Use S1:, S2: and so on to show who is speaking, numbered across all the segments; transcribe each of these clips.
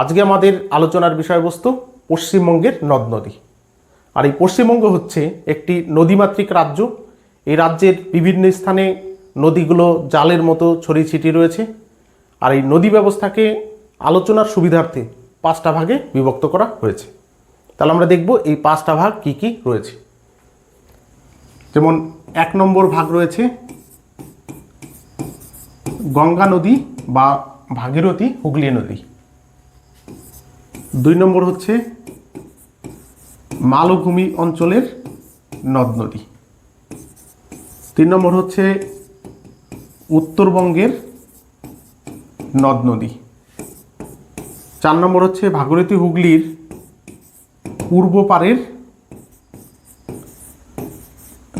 S1: আজকে আমাদের আলোচনার বিষয়বস্তু পশ্চিমবঙ্গের নদ নদী। আর এই পশ্চিমবঙ্গ হচ্ছে একটি নদীমাতৃক রাজ্য। এই রাজ্যের বিভিন্ন স্থানে নদীগুলো জালের মতো ছড়িয়ে ছিটিয়ে রয়েছে। আর এই নদী ব্যবস্থাকে আলোচনার সুবিধার্থে পাঁচটা ভাগে বিভক্ত করা হয়েছে। তাহলে আমরা দেখব এই পাঁচটা ভাগ কি কি রয়েছে। যেমন এক নম্বর ভাগ রয়েছে গঙ্গা নদী বা ভাগীরথী হুগলি নদী। দুই নম্বর হচ্ছে মালভূমি অঞ্চলের নদ নদী। তিন নম্বর হচ্ছে উত্তরবঙ্গের নদ নদী। চার নম্বর হচ্ছে ভাগীরথী হুগলির পূর্ব পারের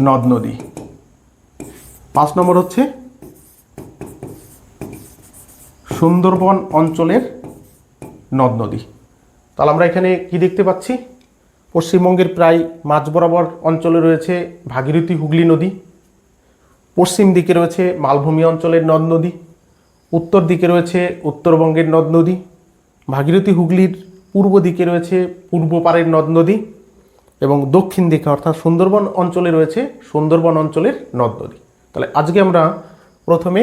S1: নদ নদী। পাঁচ নম্বর হচ্ছে সুন্দরবন অঞ্চলের নদ নদী। তাহলে আমরা এখানে কি দেখতে পাচ্ছি? পশ্চিমবঙ্গের প্রায় মাঝ বরাবর অঞ্চলে রয়েছে ভাগীরথী হুগলি নদী। পশ্চিম দিকে রয়েছে মালভূমি অঞ্চলের নদ নদী। উত্তর দিকে রয়েছে উত্তরবঙ্গের নদ নদী। ভাগীরথী হুগলির পূর্ব দিকে রয়েছে পূর্ব পাড়ের নদ নদী এবং দক্ষিণ দিকে অর্থাৎ সুন্দরবন অঞ্চলে রয়েছে সুন্দরবন অঞ্চলের নদ নদী। তাহলে আজকে আমরা প্রথমে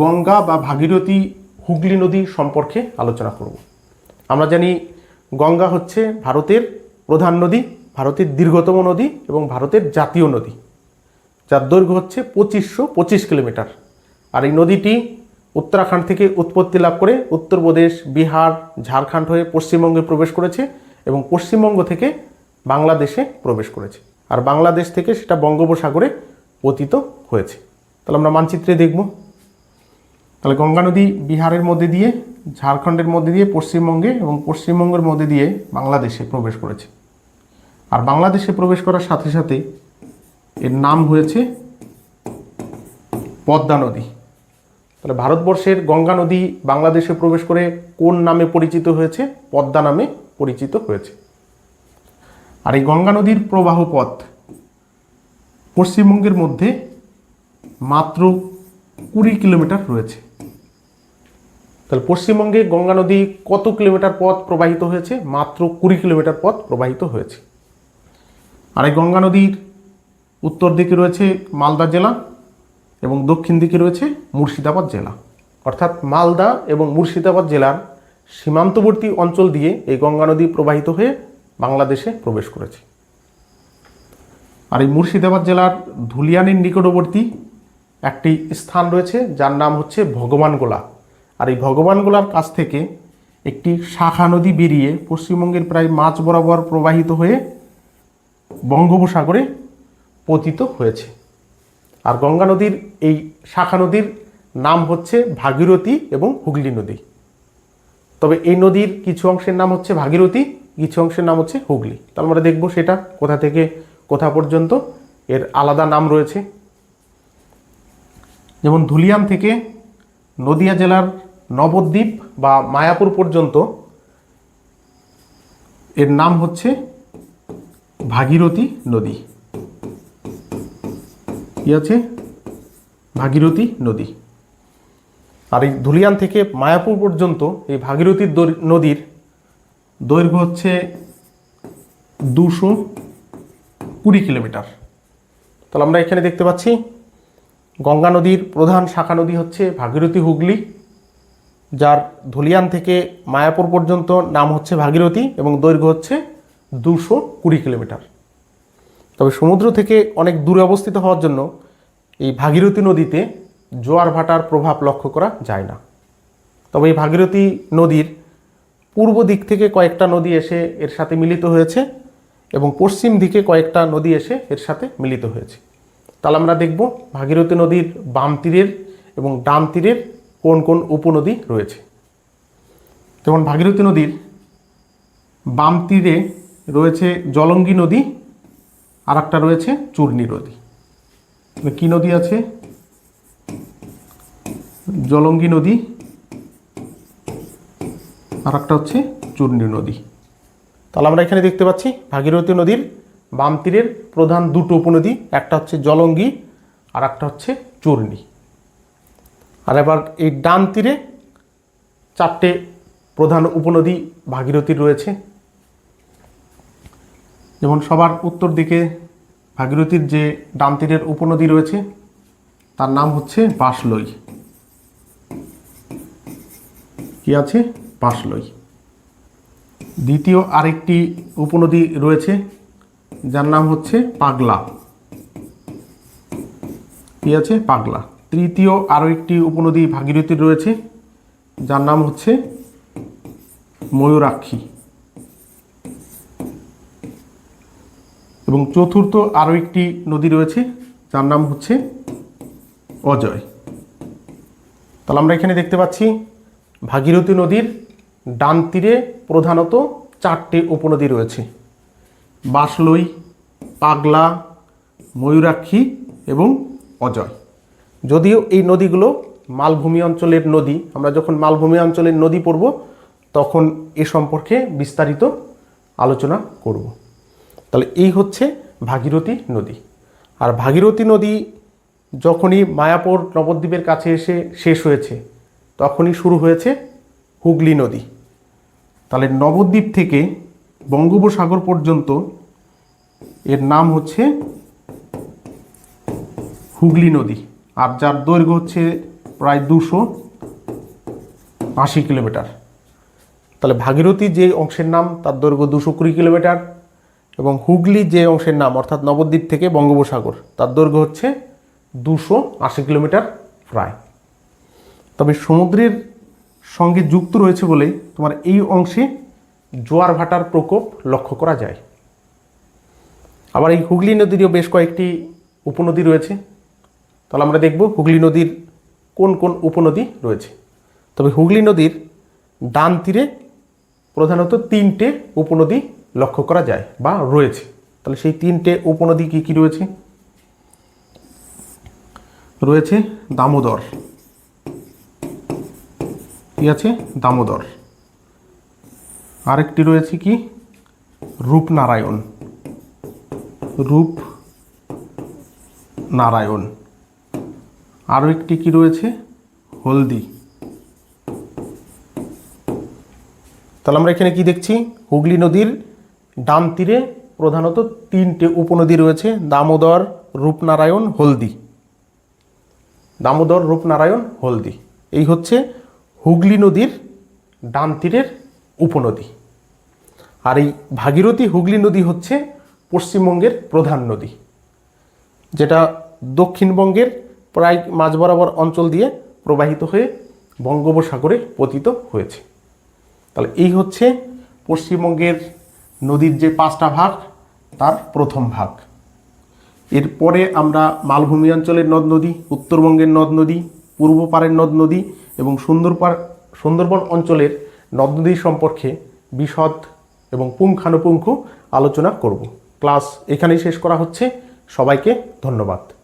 S1: গঙ্গা বা ভাগীরথী হুগলি নদী সম্পর্কে আলোচনা করব। আমরা জানি গঙ্গা হচ্ছে ভারতের প্রধান নদী, ভারতের দীর্ঘতম নদী এবং ভারতের জাতীয় নদী। যার দৈর্ঘ্য হচ্ছে পঁচিশশো পঁচিশ কিলোমিটার। আর এই নদীটি উত্তরাখণ্ড থেকে উৎপত্তি লাভ করে উত্তরপ্রদেশ, বিহার, ঝাড়খণ্ড হয়ে পশ্চিমবঙ্গে প্রবেশ করেছে এবং পশ্চিমবঙ্গ থেকে বাংলাদেশে প্রবেশ করেছে। আর বাংলাদেশ থেকে সেটা বঙ্গোপসাগরে পতিত হয়েছে। তাহলে আমরা মানচিত্রে দেখব। তাহলে গঙ্গা নদী বিহারের মধ্যে দিয়ে ঝাড়খণ্ডের মধ্যে দিয়ে পশ্চিমবঙ্গে এবং পশ্চিমবঙ্গের মধ্যে দিয়ে বাংলাদেশে প্রবেশ করেছে। আর বাংলাদেশে প্রবেশ করার সাথে সাথে এর নাম হয়েছে পদ্মা নদী। তাহলে ভারতবর্ষের গঙ্গা নদী বাংলাদেশে প্রবেশ করে কোন নামে পরিচিত হয়েছে? পদ্মা নামে পরিচিত হয়েছে। আর এই গঙ্গা নদীর প্রবাহ পথ পশ্চিমবঙ্গের মধ্যে মাত্র কুড়ি কিলোমিটার রয়েছে। তাহলে পশ্চিমবঙ্গে গঙ্গা নদী কত কিলোমিটার পথ প্রবাহিত হয়েছে? মাত্র কুড়ি কিলোমিটার পথ প্রবাহিত হয়েছে। আর এই গঙ্গা নদীর উত্তর দিকে রয়েছে মালদা জেলা এবং দক্ষিণ দিকে রয়েছে মুর্শিদাবাদ জেলা। অর্থাৎ মালদা এবং মুর্শিদাবাদ জেলার সীমান্তবর্তী অঞ্চল দিয়ে এই গঙ্গা নদী প্রবাহিত হয়ে বাংলাদেশে প্রবেশ করেছে। আর এই মুর্শিদাবাদ জেলার ধুলিয়ানের নিকটবর্তী একটি স্থান রয়েছে, যার নাম হচ্ছে ভগবানগোলা। আর এই ভগবানগোলার কাছ থেকে একটি শাখা নদী বেরিয়ে পশ্চিমবঙ্গের প্রায় মাঝ বরাবর প্রবাহিত হয়ে বঙ্গোপসাগরে পতিত হয়েছে। আর গঙ্গা নদীর এই শাখা নদীর নাম হচ্ছে ভাগীরথী এবং হুগলি নদী। তবে এই নদীর কিছু অংশের নাম হচ্ছে ভাগীরথী, কিছু অংশের নাম হচ্ছে হুগলি। তাহলে আমরা দেখব সেটা কোথা থেকে কোথা পর্যন্ত এর আলাদা নাম রয়েছে। যেমন ধুলিয়ান থেকে নদিয়া জেলার নবদ্বীপ বা মায়াপুর পর্যন্ত এর নাম হচ্ছে ভাগীরথী নদী। কি আছে? ভাগীরথী নদী। আর এই ধুলিয়ান থেকে মায়াপুর পর্যন্ত এই ভাগীরথী নদীর দৈর্ঘ্য হচ্ছে দুশো কুড়ি কিলোমিটার। তাহলে আমরা এখানে দেখতে পাচ্ছি গঙ্গা নদীর প্রধান শাখা নদী হচ্ছে ভাগীরথী হুগলি। যার ধুলিয়ান থেকে মায়াপুর পর্যন্ত নাম হচ্ছে ভাগীরথী এবং দৈর্ঘ্য হচ্ছে দুশো কুড়ি কিলোমিটার। তবে সমুদ্র থেকে অনেক দূরে অবস্থিত হওয়ার জন্য এই ভাগীরথী নদীতে জোয়ার ভাটার প্রভাব লক্ষ্য করা যায় না। তবে এই ভাগীরথী নদীর পূর্ব দিক থেকে কয়েকটা নদী এসে এর সাথে মিলিত হয়েছে এবং পশ্চিম দিকে কয়েকটা নদী এসে এর সাথে মিলিত হয়েছে। তাহলে আমরা দেখব ভাগীরথী নদীর বাম তীরের এবং ডান তীরের কোন কোন উপনদী রয়েছে? যেমন ভাগীরথী নদীর বাম তীরে রয়েছে জলঙ্গি নদী আর একটা রয়েছে চূর্ণি নদী। কি নদী আছে? জলঙ্গি নদী আর একটা হচ্ছে চূর্ণি নদী। তাহলে আমরা এখানে দেখতে পাচ্ছি ভাগীরথী নদীর বাম তীরের প্রধান দুটো উপনদী, একটা হচ্ছে জলঙ্গি আর একটা হচ্ছে চূর্ণী। আর এবার এই ডান তীরে চারটে প্রধান উপনদী ভাগীরথীর রয়েছে। যেমন সবার উত্তর দিকে ভাগীরথীর যে ডান তীরের উপনদী রয়েছে, তার নাম হচ্ছে বাঁশলই। কি আছে? বাঁশলই। দ্বিতীয় আরেকটি উপনদী রয়েছে, যার নাম হচ্ছে পাগলা। কি আছে? পাগলা। তৃতীয় আরও একটি উপনদী ভাগীরথীর রয়েছে, যার নাম হচ্ছে ময়ূরাক্ষী। এবং চতুর্থ আরও একটি নদী রয়েছে, যার নাম হচ্ছে অজয়। তাহলে আমরা এখানে দেখতে পাচ্ছি, ভাগীরথী নদীর ডান তীরে প্রধানত চারটে উপনদী রয়েছে। বাসলই পাগলা, ময়ূরাক্ষী এবং অজয়। যদিও এই নদীগুলো মালভূমি অঞ্চলের নদী, আমরা যখন মালভূমি অঞ্চলের নদী পড়ব, তখন এ সম্পর্কে বিস্তারিত আলোচনা করব। তাহলে এই হচ্ছে ভাগীরথী নদী। আর ভাগীরথী নদী যখনই মায়াপুর নবদ্বীপের কাছে এসে শেষ হয়েছে, তখনই শুরু হয়েছে হুগলি নদী। তাহলে নবদ্বীপ থেকে বঙ্গোপসাগর পর্যন্ত এর নাম হচ্ছে হুগলি নদী। আর যার দৈর্ঘ্য হচ্ছে প্রায় দুশো আশি কিলোমিটার। তাহলে ভাগীরথী যে অংশের নাম, তার দৈর্ঘ্য দুশো কুড়ি কিলোমিটার এবং হুগলি যে অংশের নাম, অর্থাৎ নবদ্বীপ থেকে বঙ্গোপসাগর, তার দৈর্ঘ্য হচ্ছে দুশো আশি কিলোমিটার প্রায়। তবে সমুদ্রের সঙ্গে যুক্ত রয়েছে বলেই তোমার এই অংশে জোয়ার ভাটার প্রকোপ লক্ষ্য করা যায়। আবার এই হুগলি নদীরও বেশ কয়েকটি উপনদী রয়েছে। তাহলে আমরা দেখব হুগলি নদীর কোন কোন উপনদী রয়েছে। তবে হুগলি নদীর ডান তীরে প্রধানত তিনটে উপনদী লক্ষ্য করা যায় বা রয়েছে। তাহলে সেই তিনটে উপনদী কী কী রয়েছে? রয়েছে দামোদর। কি আছে? দামোদর। আরেকটি রয়েছে কি? রূপনারায়ণ। রূপ নারায়ণ আরও একটি কি রয়েছে? হলদি। তাহলে আমরা এখানে কি দেখছি? হুগলি নদীর ডান তীরে প্রধানত তিনটে উপনদী রয়েছে, দামোদর, রূপনারায়ণ, হলদি। দামোদর, রূপনারায়ণ, হলদি। এই হচ্ছে হুগলি নদীর ডান তীরের উপনদী। আর এই ভাগীরথী হুগলি নদী হচ্ছে পশ্চিমবঙ্গের প্রধান নদী, যেটা দক্ষিণবঙ্গের প্রায় মাঝ বরাবর অঞ্চল দিয়ে প্রবাহিত হয়ে বঙ্গোপসাগরে পতিত হয়েছে। তাহলে এই হচ্ছে পশ্চিমবঙ্গের নদীর যে পাঁচটা ভাগ, তার প্রথম ভাগ। এরপরে আমরা মালভূমি অঞ্চলের নদ নদী, উত্তরবঙ্গের নদ নদী, পূর্ব পাড়ের নদ নদী এবং সুন্দরপাড় সুন্দরবন অঞ্চলের নদ নদী সম্পর্কে বিশদ এবং পুঙ্খানুপুঙ্খ আলোচনা করব। ক্লাস এখানেই শেষ করা হচ্ছে। সবাইকে ধন্যবাদ।